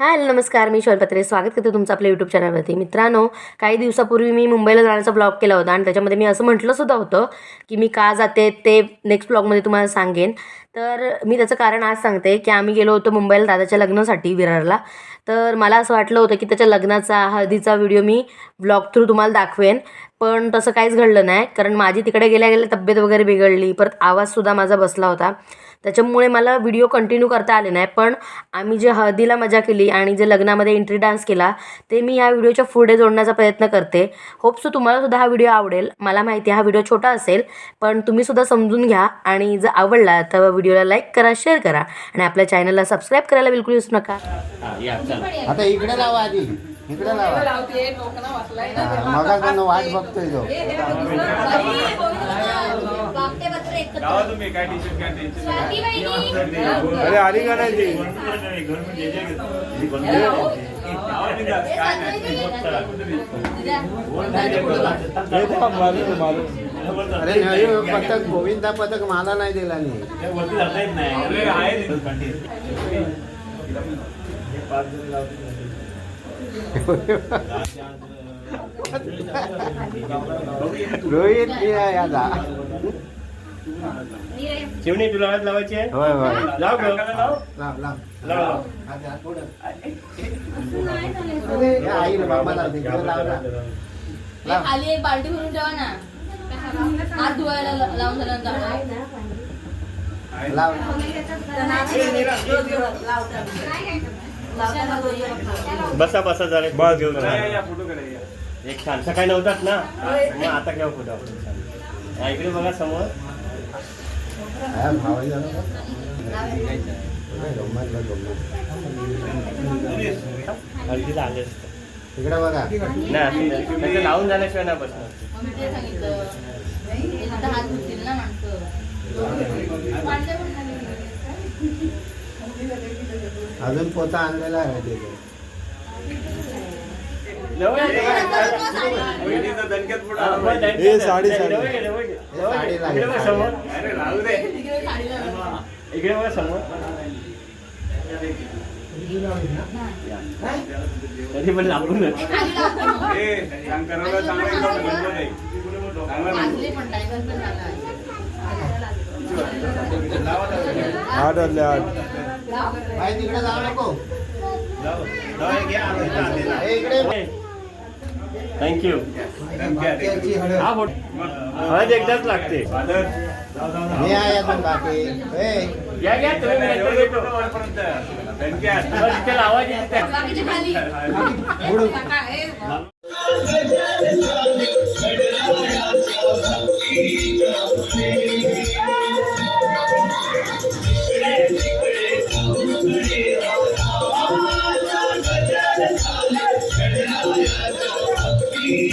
Hello नमस्कार मी शोलपत्रे स्वागत करते तुमचं आपल्या यूट्यूब चॅनलवरती मित्रांनो काही दिवसापूर्वी मी मुंबईला जाण्याचा ब्लॉग केला होता आणि त्याच्यामध्ये मी असं म्हटलं सुद्धा होतं की मी का जाते ते नेक्स्ट ब्लॉगमध्ये तुम्हाला सांगेन. तर मी त्याचं कारण आज सांगते की आम्ही गेलो होतो मुंबईला दादाच्या लग्नासाठी विरारला. तर मला असं वाटलं होतं की त्याच्या लग्नाचा हळदीचा व्हिडिओ मी ब्लॉग थ्रू तुम्हाला दाखवेन. पण तसं काहीच घडलं नाही कारण माझी तिकडे गेल्या गेल्या तब्येत वगैरे बिघडली. परत आवाजसुद्धा माझा बसला होता. त्याच्यामुळे मला व्हिडिओ कंटिन्यू करता आले नाही. पण आम्ही जे हळदीला मजा केली आणि जे लग्नामध्ये एंट्री डान्स केला ते मी या व्हिडिओच्या पुढे जोडण्याचा प्रयत्न करते. होप सो तुम्हाला सुद्धा हा व्हिडिओ आवडेल. मला माहिती आहे हा व्हिडिओ छोटा असेल पण तुम्ही सुद्धा समजून घ्या आणि जर आवडला तर व्हिडिओला लाईक करा शेअर करा आणि आपल्या चॅनलला सबस्क्राईब करायला बिलकुल विसरू नका. आता इकडे लावा आधी. इकडे लावा. वाट बघतोय तो. लावा तुम्ही काय टेन्शन अरे आली का नाही ती हे अरे नाही पथक गोविंदा पथक मला नाही दिला नाही रोहित मी आहे याचा चिमणी तुला हात लावायची आहे? होय होय. लाव ग. लाव. लाव लाव. लाव. हे आई ना बाबा लाव तिकडे लाव ना. लाव. खाली एक बाल्टी भरून ठेवा ना. हात धुवायला ला- लावून झाल्यानंतर लाव. बसा बसा जरा. बस घेऊन जा. एक छान. सकाळी नव्हतात ना? मग आता घेऊ फोटो आपण छान. हा, इकडे बघा समोर. हा, इकडे बघा. नाही लावून झाल्याशिवाय ना बसणार अजून पोता आणलेला आहे तिथे हा, हे साडी, इकडे बघा. समोर. तरी पण लागूनच आठ आले आठ. बाई तिकडे जाऊ नको. इकडे थँक्यू. हा हळद एकदाच लागते. घ्या घ्या तुम्ही मी नंतर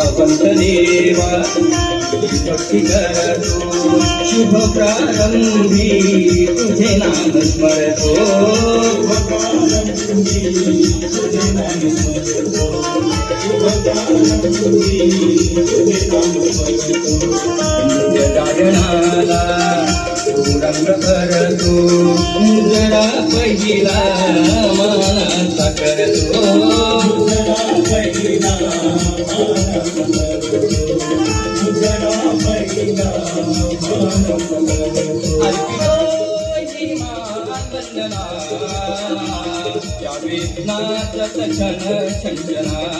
देवा भक्ती शुभ प्रारंभी तुझे नाम स्मरतो. रंग करतो. मुजरा पहिला मानाचा करतो. त्या वेदनाचा क्षण